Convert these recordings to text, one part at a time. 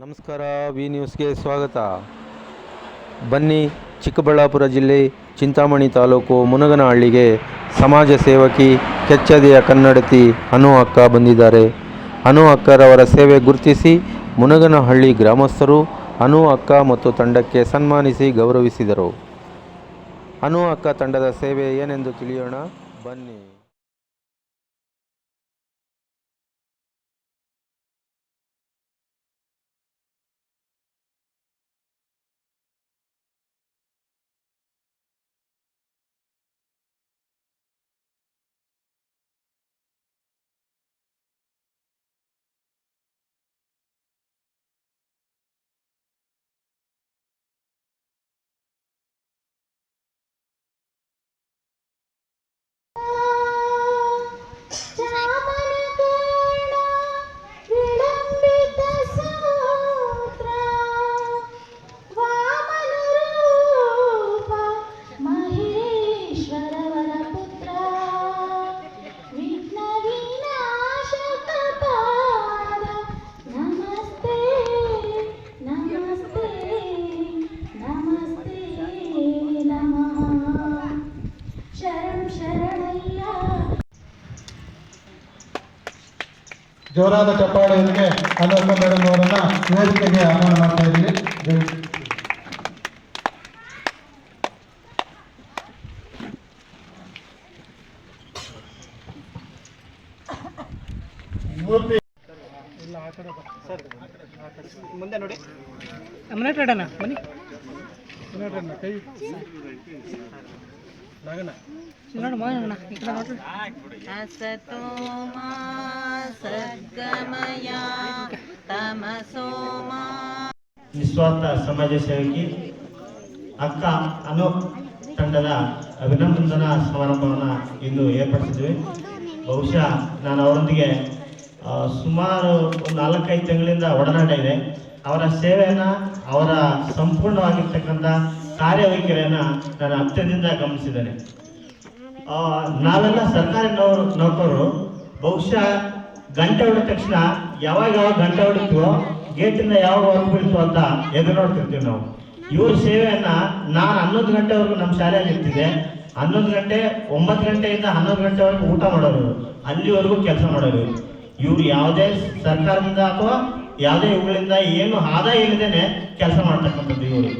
ನಮಸ್ಕಾರ ವಿ ನ್ಯೂಸ್ಗೆ ಸ್ವಾಗತ. ಬನ್ನಿ, ಚಿಕ್ಕಬಳ್ಳಾಪುರ ಜಿಲ್ಲೆ, ಚಿಂತಾಮಣಿ ತಾಲೂಕು, ಮುನಗನಹಳ್ಳಿಗೆ ಸಮಾಜ ಸೇವಕಿ, ಕೆಚ್ಚದೆಯ ಕನ್ನಡತಿ ಅನು ಅಕ್ಕ ಬಂದಿದ್ದಾರೆ. ಅನು ಅಕ್ಕರವರ ಸೇವೆ ಗುರುತಿಸಿ ಮುನಗನಹಳ್ಳಿ ಗ್ರಾಮಸ್ಥರು ಅನು ಅಕ್ಕ ಮತ್ತು ತಂಡಕ್ಕೆ ಸನ್ಮಾನಿಸಿ ಗೌರವಿಸಿದರು. ಅನು ಅಕ್ಕ ತಂಡದ ಸೇವೆ ಏನೆಂದು ತಿಳಿಯೋಣ. ಬನ್ನಿ. ಜೋರಾದ ಚಪ್ಪಾಳೆಯೊಂದಿಗೆ ಅನರ್ಥ ಮೇಡಮ್ ಅವರನ್ನ ವೇದಿಕೆಗೆ ಆಹ್ವಾನ ಮಾಡ್ತಾ ಇದ್ದೀವಿ ಮುಂದೆ ನೋಡಿ. ಅಣ್ಣ ಬನ್ನಿ. ಕೈ. ನೋಡು ಮಾಡೋಣ ಈ ಕಡೆ ನೋಡ್ರಿ असतो मा सद्गमय तमसो मा ನಿಸ್ವಾರ್ಥ ಸಮಾಜ ಸೇವಕಿ ಅಕ್ಕ ಅನ್ನೋ ತಂಡದ ಅಭಿನಂದನಾ ಸಮಾರಂಭವನ್ನು ಇಂದು ಏರ್ಪಡಿಸಿದ್ವಿ ಬಹುಶಃ ನಾನು ಅವರೊಂದಿಗೆ ಆ, ಸುಮಾರು ಒಂದು ನಾಲ್ಕೈದು ತಿಂಗಳಿಂದ ಒಡನಾಟ ಇದೆ ಅವರ ಸೇವೆಯನ್ನು ಅವರ ಸಂಪೂರ್ಣವಾಗಿರ್ತಕ್ಕಂಥ ಕಾರ್ಯವೈಖರಿಯನ್ನು ನಾನು ಹತ್ತಿರದಿಂದ ಗಮನಿಸಿದ್ದೇನೆ. ನಾವೆಲ್ಲ ಸರ್ಕಾರಿ ನೌಕರರು, ಬಹುಶಃ ಗಂಟೆ ಹೊಡೆದ ತಕ್ಷಣ ಯಾವಾಗ ಯಾವಾಗ ಗಂಟೆ ಹೊಡಿತೋ ಗೇಟಿಂದ ಯಾವಾಗ ಹೊರಗೆ ಅಂತ ಎದುರು ನೋಡ್ತಿರ್ತೀವಿ ನಾವು. ಇವ್ರ ಸೇವೆಯನ್ನ ನಾನು ಹನ್ನೊಂದು ಗಂಟೆವರೆಗೂ ನಮ್ಮ ಶಾಲೆಯಲ್ಲಿ ಇರ್ತಿದ್ದೆ. ಹನ್ನೊಂದು ಗಂಟೆ, ಒಂಬತ್ತು ಗಂಟೆಯಿಂದ ಹನ್ನೊಂದು ಗಂಟೆವರೆಗೂ ಊಟ ಮಾಡೋರು. ಅಲ್ಲಿವರೆಗೂ ಕೆಲಸ ಮಾಡೋರು. ಇವ್ರು ಯಾವುದೇ ಸರ್ಕಾರದಿಂದ ಅಥವಾ ಯಾವುದೇ ಇವುಗಳಿಂದ ಏನು ಆದಾಯ ಇಲ್ಲದೇನೆ ಕೆಲಸ ಮಾಡ್ತಕ್ಕಂಥದ್ದು ಇವರು.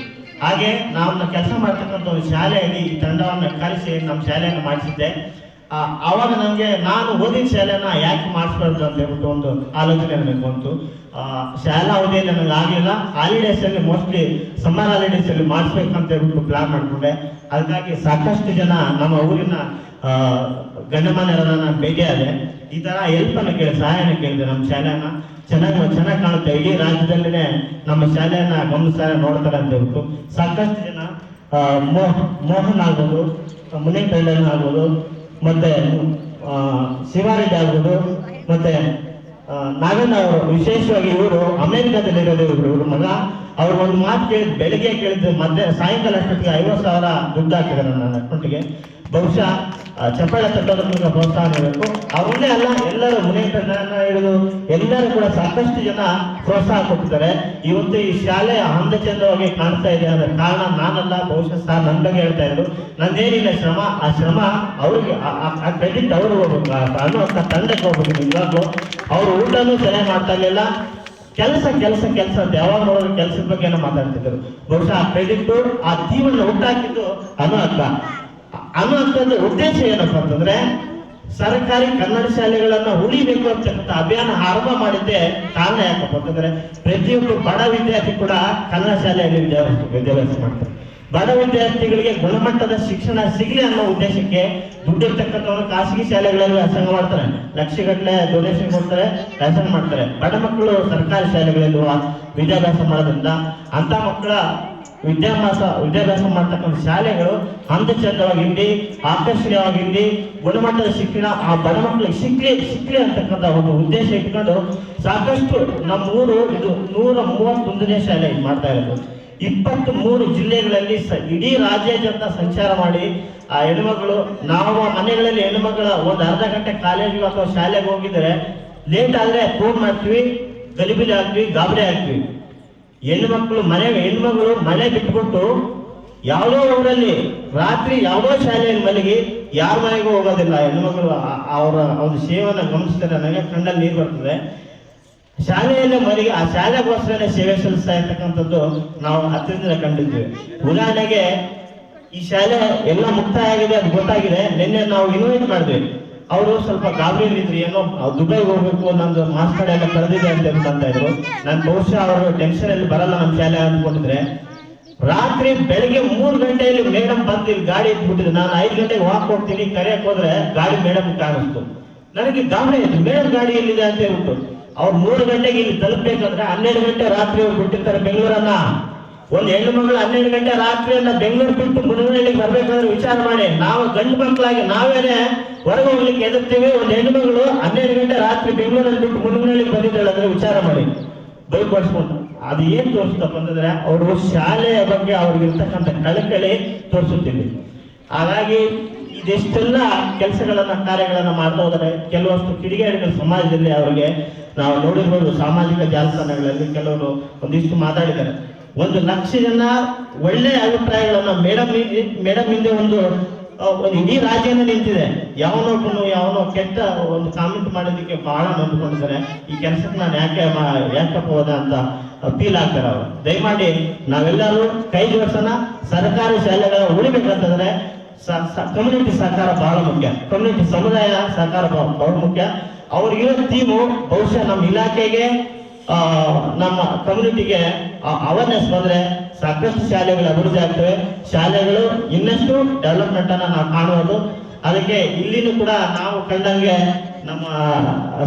ಹಾಗೆ ನಾವು ಕೆಲಸ ಮಾಡ್ತಕ್ಕಂಥ ಒಂದು ಶಾಲೆಯಲ್ಲಿ ಈ ತಂಡವನ್ನು ಕರೆಸಿ ನಮ್ಮ ಶಾಲೆಯನ್ನು ಮಾಡಿಸಿದ್ದೆ. ಆವಾಗ ನನಗೆ ನಾನು ಓದಿನ ಶಾಲೆನ ಯಾಕೆ ಮಾಡಿಸ್ಬಾರ್ದು ಅಂತ ಹೇಳ್ಬಿಟ್ಟು ಒಂದು ಆಲೋಚನೆ ನನಗೆ ಬಂತು. ಶಾಲಾ ಅವಧಿಯಲ್ಲಿ ನನಗೆ ಆಗಲಿಲ್ಲ. ಹಾಲಿಡೇಸ್ ಅಲ್ಲಿ ಮೋಸ್ಟ್ಲಿ ಸಮ್ಮರ್ ಹಾಲಿಡೇಸ್ ಅಲ್ಲಿ ಅಂತ ಹೇಳ್ಬಿಟ್ಟು ಪ್ಲಾನ್ ಮಾಡಿಕೊಂಡೆ. ಅದಕ್ಕಾಗಿ ಸಾಕಷ್ಟು ಜನ ನಮ್ಮ ಊರಿನ ಆ, ಭೇಟಿ ಭೇಟಿಯಾದೆ ಈ ತರ ಹೆಲ್ಪ್ ಅನ್ನು ಕೇಳಿ ಸಹಾಯನ ಕೇಳಿದೆ ನಮ್ಮ ಶಾಲೆನ. ಚೆನ್ನಾಗಿ ಚೆನ್ನಾಗಿ ಕಾಣುತ್ತೆ. ಇಡೀ ರಾಜ್ಯದಲ್ಲೇ ನಮ್ಮ ಶಾಲೆಯನ್ನ ಗಮನಿಸ್ತಾರೆ ನೋಡ್ತಾರೆ ಅಂತ ಹೇಳ್ಬಿಟ್ಟು. ಸಾಕಷ್ಟು ಜನ ಮೋಹನ್ ಆಗ್ಬೋದು ಮುನಿ ಟೈಲರ್ ಆಗ್ಬೋದು ಮತ್ತೆ ಶಿವಾರೆಡ್ಡಿ ಆಗ್ಬೋದು ಮತ್ತೆ ಅವರು ವಿಶೇಷವಾಗಿ ಇವರು ಅಮೆರಿಕಾದಲ್ಲಿರೋದು ಇವ್ರ ಮಗ. ಅವ್ರು ಒಂದು ಮಾತು ಕೇಳಿದ್ ಬೆಳಿಗ್ಗೆ ಕೇಳಿದ್ ಮಧ್ಯ, ಸಾಯಂಕಾಲ ಅಷ್ಟೊತ್ತಿಗೆ ಐವತ್ತು ಸಾವಿರ ದುಡ್ಡು ಹಾಕಿದ್ದಾರೆ ನನ್ನ ಅಕೌಂಟಿಗೆ. ಬಹುಶಃ ಚಪ್ಪಾಳೆ ತಟ್ಟೋದ್ರ ಮೂಲಕ ಪ್ರೋತ್ಸಾಹ ನೀಡಬೇಕು. ಅವರನ್ನೇ ಅಲ್ಲ, ಎಲ್ಲರೂ ಮುನೇಟನ್ನ ಹಿಡಿದು ಎಲ್ಲರೂ ಕೂಡ ಸಾಕಷ್ಟು ಜನ ಪ್ರೋತ್ಸಾಹ ಕೊಟ್ಟಿದ್ದಾರೆ. ಇವತ್ತು ಈ ಶಾಲೆ ಅಂದಚಂದವಾಗಿ ಕಾಣ್ತಾ ಇದೆ ಅಂದ್ರೆ ಕಾರಣ ನಾನಲ್ಲ, ಬಹುಶಃ ಸರ್ ನನ್ನ ಬಗ್ಗೆ ಹೇಳ್ತಾ ಇದ್ರು ನಂದೇನಿಲ್ಲ, ಶ್ರಮ, ಆ ಶ್ರಮ ಅವ್ರಿಗೆ, ಆ- ಕ್ರೆಡಿಟ್ ಅವ್ರಿಗೆ ಹೋಗ್ಬೇಕು. ಅನ್ನುವಂಥ ತಂಡಕ್ಕೆ ಹೋಗ್ಬೇಕು ಇವಾಗ ಅವ್ರು ಊಟನೂ ಸರಿಯಾಗಿ ಮಾಡ್ತಾ ಇರ್ಲಿಲ್ಲ. ಕೆಲಸ ಕೆಲಸ ಕೆಲಸ ಅಂತ ಯಾವಾಗ ನೋಡೋದು ಕೆಲಸದ ಬಗ್ಗೆ ಮಾತಾಡ್ತಿದ್ರು. ಬಹುಶಃ ಆ ಕ್ರೆಡಿಟ್ ಆ ಜೀವನ ಹುಟ್ಟಾಕಿದ್ದು ಅನು ಅಂತ ಅನು ಅಂತಂದ್ರೆ ಉದ್ದೇಶ ಏನಪ್ಪ ಅಂತಂದ್ರೆ, ಸರ್ಕಾರಿ ಕನ್ನಡ ಶಾಲೆಗಳನ್ನ ಉಳಿಬೇಕು ಅಂತಕ್ಕಂಥ ಅಭಿಯಾನ ಆರಂಭ ಮಾಡಿದ್ದೆ ಕಾರಣ ಯಾಕಪ್ಪ ಅಂತಂದ್ರೆ ಪ್ರತಿಯೊಬ್ಬರು ಬಡ ವಿದ್ಯಾರ್ಥಿ ಕೂಡ ಕನ್ನಡ ಶಾಲೆಯಲ್ಲಿ ವಿದ್ಯಾಭ್ಯಾಸ ವಿದ್ಯಾಭ್ಯಾಸ ಮಾಡ್ತಾರೆ. ಬಡ ವಿದ್ಯಾರ್ಥಿಗಳಿಗೆ ಗುಣಮಟ್ಟದ ಶಿಕ್ಷಣ ಸಿಗಲಿ ಅನ್ನೋ ಉದ್ದೇಶಕ್ಕೆ ದುಡ್ಡಿರ್ತಕ್ಕಂಥವ್ರು ಖಾಸಗಿ ಶಾಲೆಗಳಲ್ಲಿ ವ್ಯಾಸಂಗ ಮಾಡ್ತಾರೆ. ಲಕ್ಷಗಟ್ಟಲೆ ಡೊನೇಷನ್ ಕೊಡ್ತಾರೆ, ವ್ಯಾಸಂಗ ಮಾಡ್ತಾರೆ. ಬಡ ಮಕ್ಕಳು ಸರ್ಕಾರಿ ಶಾಲೆಗಳಲ್ಲಿ ವಿದ್ಯಾಭ್ಯಾಸ ಮಾಡೋದ್ರಿಂದ ಅಂತ ಮಕ್ಕಳ ವಿದ್ಯಾಭ್ಯಾಸ ವಿದ್ಯಾಭ್ಯಾಸ ಮಾಡ್ತಕ್ಕಂಥ ಶಾಲೆಗಳು ಚಂದವಾಗಿರಲಿ ಆಕರ್ಷಣೀಯವಾಗಿರಲಿ ಗುಣಮಟ್ಟದ ಶಿಕ್ಷಣ ಆ ಬಡ ಮಕ್ಕಳಿಗೆ ಸಿಕ್ಲಿ ಸಿಕ್ಲಿ ಅಂತಕ್ಕಂಥ ಒಂದು ಉದ್ದೇಶ ಇಟ್ಕೊಂಡು ಸಾಕಷ್ಟು ನಮ್ಮ ಊರು ಇದು ನೂರ ಮೂವತ್ತೊಂದನೇ ಶಾಲೆ ಮಾಡ್ತಾ ಇರೋದು. ಇಪ್ಪತ್ತ್ ಮೂರು ಜಿಲ್ಲೆಗಳಲ್ಲಿ ಇಡೀ ರಾಜ್ಯಾದ್ಯಂತ ಸಂಚಾರ ಮಾಡಿ, ಆ ಹೆಣ್ಮಗಳು, ನಾವು ಮನೆಗಳಲ್ಲಿ ಹೆಣ್ಮಗಳ ಒಂದು ಅರ್ಧ ಗಂಟೆ ಕಾಲೇಜಿಗೆ ಅಥವಾ ಶಾಲೆಗೆ ಹೋಗಿದ್ರೆ ಲೇಟ್ ಆದ್ರೆ ಫೋನ್ ಮಾಡ್ತೀವಿ, ಗಲಿಬಿಲಿ ಹಾಕ್ತೀವಿ, ಗಾಬರಿ ಹಾಕ್ತೀವಿ. ಹೆಣ್ಮಕ್ಳು, ಮನೆ, ಹೆಣ್ಮಗಳು ಮನೆ ಬಿಟ್ಬಿಟ್ಟು ಯಾವುದೋ ಊರಲ್ಲಿ, ರಾತ್ರಿ ಯಾವುದೋ ಶಾಲೆಯಲ್ಲಿ ಮಲಗಿ, ಯಾರ ಮನೆಗೂ ಹೋಗೋದಿಲ್ಲ ಹೆಣ್ಮಕ್ಳು ಆ- ಅವರ ಒಂದು ಸೇವನ ಗಮನಿಸ್ತಾರೆ, ನನಗೆ ಕಣ್ಣಲ್ಲಿ ನೀರು ಬರ್ತದೆ. ಶಾಲೆಯಲ್ಲೇ ಮನೆಗೆ ಆ ಶಾಲೆಗೋಸ್ಕರ ಸೇವೆ ಸಲ್ಲಿಸ್ತಾ ಇರ್ತಕ್ಕಂಥದ್ದು ನಾವು ಹತ್ತಿರದಿಂದ ಕಂಡಿದ್ವಿ ಉದಾಹರಣೆಗೆ, ಈ ಶಾಲೆ ಎಲ್ಲ ಮುಕ್ತಾಯ ಆಗಿದೆ ಅದು ಗೊತ್ತಾಗಿದೆ. ನಿನ್ನೆ ನಾವು ಇನ್ವೈಟ್ ಮಾಡಿದ್ವಿ. ಅವರು ಸ್ವಲ್ಪ ಗಾಬರಿಯಲ್ಲಿ ಇದ್ರು ಏನೋ ದುಬೈಗೆ ಹೋಗ್ಬೇಕು ನಂದು ಮಾರ್ಕ್ಸ್ ಕಾರ್ಡ್ ಎಲ್ಲ ಕಳೆದಿದೆ ಅಂತ ಅಂತ ಇದ್ರು. ನಾನು ಬಹುಶಃ ಅವರು ಟೆನ್ಷನ್ ಅಲ್ಲಿ ಬರಲ್ಲ ನಮ್ಮ ಶಾಲೆ ಅಂದ್ಕೊಂಡಿದ್ರೆ. ರಾತ್ರಿ ಬೆಳಿಗ್ಗೆ ಮೂರು ಗಂಟೆಯಲ್ಲಿ ಮೇಡಮ್ ಬಂದು ಗಾಡಿ ಇಟ್ಬಿಟ್ಟಿದ್ರು ನಾನು ಐದು ಗಂಟೆಗೆ ವಾಕ್ ಹೋಗ್ತೀನಿ ಕರೆಯಕ್ ಹೋದ್ರೆ ಗಾಡಿ ಮೇಡಮ್ ಕಾಣಿಸ್ತು. ನನಗೆ ಗಾಬರಿ ಆಯ್ತು ಮೇಡಮ್ ಗಾಡಿ ಎಲ್ಲಿದೆ ಅಂತ ಹೇಳ್ಬಿಟ್ಟು. ಅವ್ರು ಮೂರು ಗಂಟೆಗೆ ಇಲ್ಲಿ ತಲುಪಬೇಕಂದ್ರೆ ಹನ್ನೆರಡು ಗಂಟೆ ರಾತ್ರಿ ಅವ್ರು ಬಿಟ್ಟಿರ್ತಾರೆ ಬೆಂಗಳೂರನ್ನ. ಒಂದು ಹೆಣ್ಣು ಮಗಳು ಹನ್ನೆರಡು ಗಂಟೆ ರಾತ್ರಿಯನ್ನ ಬೆಂಗಳೂರು ಬಿಟ್ಟು ಮುನಗನಹಳ್ಳಿಗೆ ಬರ್ಬೇಕಂದ್ರೆ ವಿಚಾರ ಮಾಡಿ. ನಾವು ಗಂಡು ಮಕ್ಕಳಾಗಿ ನಾವೇನೆ ಹೊರಗೆ ಹೋಗ್ಲಿಕ್ಕೆ ಎದುರ್ತೀವಿ ಒಂದು ಹೆಣ್ಣು ಮಗಳು ಹನ್ನೆರಡು ಗಂಟೆ ರಾತ್ರಿ ಬೆಂಗಳೂರಲ್ಲಿ ಬಿಟ್ಟು ಮುನಗನಹಳ್ಳಿಗೆ ಬಂದಿದ್ದಾಳೆ ಅಂದ್ರೆ ವಿಚಾರ ಮಾಡಿ. ಬೈಪಡಿಸ್ಕೊಂಡು ಅದು ಏನ್ ತೋರಿಸ್ತಪ್ಪ ಅಂತಂದ್ರೆ, ಅವರು ಶಾಲೆಯ ಬಗ್ಗೆ ಅವ್ರಿಗೆ ಇರ್ತಕ್ಕಂಥ ಕಳಕಳಿ ತೋರಿಸುತ್ತಿದೆ. ಹಾಗಾಗಿ ಇದೆಷ್ಟೆಲ್ಲ ಕೆಲಸಗಳನ್ನ, ಕಾರ್ಯಗಳನ್ನ ಮಾಡ್ತಾ ಹೋದರೆ ಕೆಲವಷ್ಟು ಕಿಡಿಗೇಡಿಗಳು ಸಮಾಜದಲ್ಲಿ ಅವರಿಗೆ ನಾವು ನೋಡಿರ್ಬೋದು ಸಾಮಾಜಿಕ ಜಾಲತಾಣಗಳಲ್ಲಿ ಕೆಲವರು ಒಂದಿಷ್ಟು ಮಾತಾಡಿದ್ದಾರೆ. ಒಂದು ಲಕ್ಷ ಜನ ಒಳ್ಳೆ ಅಭಿಪ್ರಾಯಗಳನ್ನ ಮೇಡಮ್ ಮೇಡಮ್ ಹಿಂದೆ ಒಂದು ಒಂದು ಇಡೀ ರಾಜ್ಯನೇ ನಿಂತಿದೆ. ಯಾವನೊಬ್ಬನು ಯಾವನೋ ಕೆಟ್ಟ ಒಂದು ಕಾಮೆಂಟ್ ಮಾಡೋದಕ್ಕೆ ಬಹಳ ನಂಬಿಕೊಂಡಿದ್ದಾರೆ. ಈ ಕೆಲಸಕ್ಕೆ ನಾನು ಯಾಕೆ ಯಾಕಪ್ಪ ಹೋದ ಅಂತ ಫೀಲ್ ಆಗ್ತಾರೆ ಅವರು. ದಯಮಾಡಿ ನಾವೆಲ್ಲರೂ ಕೈ ಜೋಡಿಸೋಣ ಸರ್ಕಾರಿ ಶಾಲೆಗಳ ಉಳಿಬೇಕಂತಂದ್ರೆ ಕಮ್ಯುನಿಟಿ ಸಹಕಾರ ಬಹಳ ಮುಖ್ಯ. ಕಮ್ಯುನಿಟಿ ಸಮುದಾಯ ಸಹಕಾರ ಬಹಳ ಮುಖ್ಯ. ಅವ್ರಿಗಿರೋ ಥೀಮು ಬಹುಶಃ ನಮ್ಮ ಇಲಾಖೆಗೆ ನಮ್ಮ ಕಮ್ಯುನಿಟಿಗೆ ಅವೇರ್ನೆಸ್ ಬಂದ್ರೆ ಸಾಕಷ್ಟು ಶಾಲೆಗಳು ಅಭಿವೃದ್ಧಿ ಆಗ್ತವೆ. ಶಾಲೆಗಳು ಇನ್ನಷ್ಟು ಡೆವಲಪ್ಮೆಂಟ್ ಅನ್ನ ನಾವು ಕಾಣುವುದು. ಅದಕ್ಕೆ ಇಲ್ಲಿನೂ ಕೂಡ ನಾವು ಕಂಡಂಗೆ ನಮ್ಮ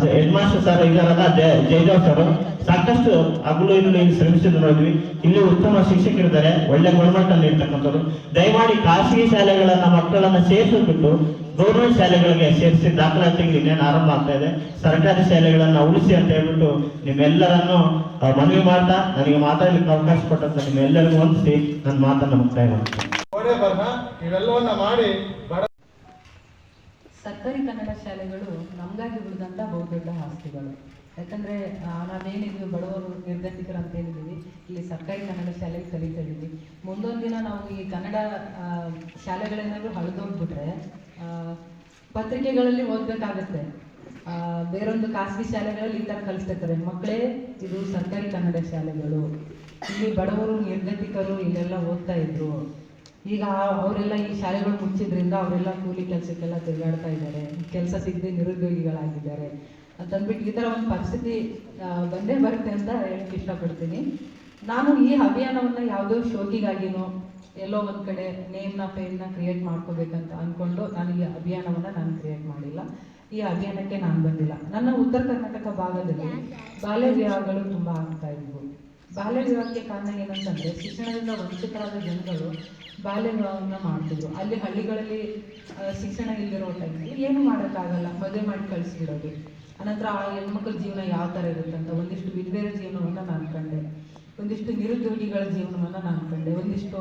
ಹೆಡ್ ಮಾಸ್ಟರ್ ಸರ್ ಇದಾರಲ್ಲ ಜಯ- ಜಯದೇವ್ ಸರ್ ಸಾಕಷ್ಟು ಹಗಲು ಇನ್ನು ಇಲ್ಲಿ ಶ್ರಮಿಸಿದ್ರು ನೋಡಿದ್ವಿ. ಇಲ್ಲಿ ಉತ್ತಮ ಶಿಕ್ಷಕರಿದ್ದಾರೆ, ಒಳ್ಳೆ ಗುಣಮಟ್ಟದಲ್ಲಿ ನೀಡ್ತಕ್ಕಂಥವ್ರು ದಯಮಾಡಿ ಖಾಸಗಿ ಶಾಲೆಗಳನ್ನ, ಮಕ್ಕಳನ್ನ ಸೇರಿಸ್ಬಿಟ್ಟು ಗೌರ್ಮೆಂಟ್ ಶಾಲೆಗಳಿಗೆ ಸೇರಿಸಿ ದಾಖಲಾತಿಗಳು ಇನ್ನೇನು ಆರಂಭ ಆಗ್ತಾ ಇದೆ. ಸರ್ಕಾರಿ ಶಾಲೆಗಳನ್ನ ಉಳಿಸಿ ಅಂತ ಹೇಳ್ಬಿಟ್ಟು ನಿಮ್ಮೆಲ್ಲರನ್ನು ಮನವಿ ಮಾಡ್ತಾ, ನನಗೆ ಮಾತಾಡ್ಲಿಕ್ಕೆ ಅವಕಾಶ ಕೊಟ್ಟಂತ ನಿಮ್ಮೆಲ್ಲರಿಗೂ ಹೊಂದಿಸಿ ನನ್ನ ಮಾತನ್ನು ಮುಕ್ತಾಯ ಮಾಡ್ತೀನಿ. ಇವೆಲ್ಲವನ್ನ ಮಾಡಿ ಸರ್ಕಾರಿ ಕನ್ನಡ ಶಾಲೆಗಳು ನಮಗಾಗಿ ಉಳಿದಂಥ ಬಹುದೊಡ್ಡ ಆಸ್ತಿಗಳು. ಯಾಕಂದರೆ ನಾವೇನಿದ್ವಿ, ಬಡವರು ನಿರ್ಗತಿಕರು ಅಂತ ಹೇಳಿದ್ದೀವಿ ಇಲ್ಲಿ ಸರ್ಕಾರಿ ಕನ್ನಡ ಶಾಲೆಗೆ ಕಲಿತಾ ಇದ್ದೀವಿ ಮುಂದೊಂದು ದಿನ ನಾವು ಈ ಕನ್ನಡ ಶಾಲೆಗಳೇನಾದರೂ ಹಳಿದೋಗ್ಬಿಟ್ರೆ ಪತ್ರಿಕೆಗಳಲ್ಲಿ ಓದಬೇಕಾಗತ್ತೆ. ಬೇರೊಂದು ಖಾಸಗಿ ಶಾಲೆಗಳಲ್ಲಿ ಈ ಥರ ಕಲಿಸ್ತಿರ್ತಾರೆ ಮಕ್ಕಳೇ, ಇದು ಸರ್ಕಾರಿ ಕನ್ನಡ ಶಾಲೆಗಳು. ಇಲ್ಲಿ ಬಡವರು ನಿರ್ಗತಿಕರು, ಇಲ್ಲೆಲ್ಲ ಓದ್ತಾ ಇದ್ರು. ಈಗ ಅವರೆಲ್ಲ ಈ ಶಾಲೆಗಳು ಮುಚ್ಚಿದ್ರಿಂದ ಅವರೆಲ್ಲ ಕೂಲಿ ಕೆಲಸಕ್ಕೆಲ್ಲ ತಿರುಗಾಡ್ತಾ ಇದ್ದಾರೆ. ಕೆಲಸ ಸಿಗದೆ ನಿರುದ್ಯೋಗಿಗಳಾಗಿದ್ದಾರೆ. ಅಂತಂದ್ಬಿಟ್ಟು ಈ ಥರ ಒಂದು ಪರಿಸ್ಥಿತಿ ಬಂದೇ ಬರುತ್ತೆ ಅಂತ ಹೇಳಕ್ಕೆ ಇಷ್ಟಪಡ್ತೀನಿ. ನಾನು ಈ ಅಭಿಯಾನವನ್ನು ಯಾವುದೋ ಶೋಕಿಗಾಗಿನೋ ಎಲ್ಲೋ ಒಂದು ಕಡೆ ನೇಮ್ನ ಫೇಮ್ನ ಕ್ರಿಯೇಟ್ ಮಾಡ್ಕೋಬೇಕಂತ ಅಂದ್ಕೊಂಡು ನಾನು ಈ ಅಭಿಯಾನವನ್ನು ನಾನು ಕ್ರಿಯೇಟ್ ಮಾಡಿಲ್ಲ. ಈ ಅಭಿಯಾನಕ್ಕೆ ನಾನು ಬಂದಿಲ್ಲ. ನನ್ನ ಉತ್ತರ ಕರ್ನಾಟಕ ಭಾಗದಲ್ಲಿ ಬಾಲ್ಯ ವಿವಾಹಗಳು ತುಂಬ ಆಗ್ತಾ ಇದ್ವು. ಬಾಲ್ಯ ವಿವಾಹಕ್ಕೆ ಕಾರಣ ಏನಂತಂದ್ರೆ, ಶಿಕ್ಷಣದಿಂದ ವಂಚಿತರಾದ ಜನಗಳು ಬಾಲ್ಯ ವಿವಾಹವನ್ನ ಮಾಡ್ತಿದ್ರು. ಅಲ್ಲಿ ಹಳ್ಳಿಗಳಲ್ಲಿ ಶಿಕ್ಷಣ ಇಲ್ದಿರೋ ಟೈಮಲ್ಲಿ ಏನು ಮಾಡೋಕ್ಕಾಗಲ್ಲ, ಮದುವೆ ಮಾಡಿ ಕಳಿಸ್ಬಿಡೋದು ಅನಂತರ ಆ ಹೆಣ್ಮಕ್ಳ ಜೀವನ ಯಾವ ಥರ ಇರುತ್ತೆ ಅಂತ ಒಂದಿಷ್ಟು ವಿಧವೆಯರ ಜೀವನವನ್ನು ನಾನು ಕಂಡೆ. ಒಂದಿಷ್ಟು ನಿರುದ್ಯೋಗಿಗಳ ಜೀವನವನ್ನು ನಾನು ಕಂಡೆ. ಒಂದಿಷ್ಟು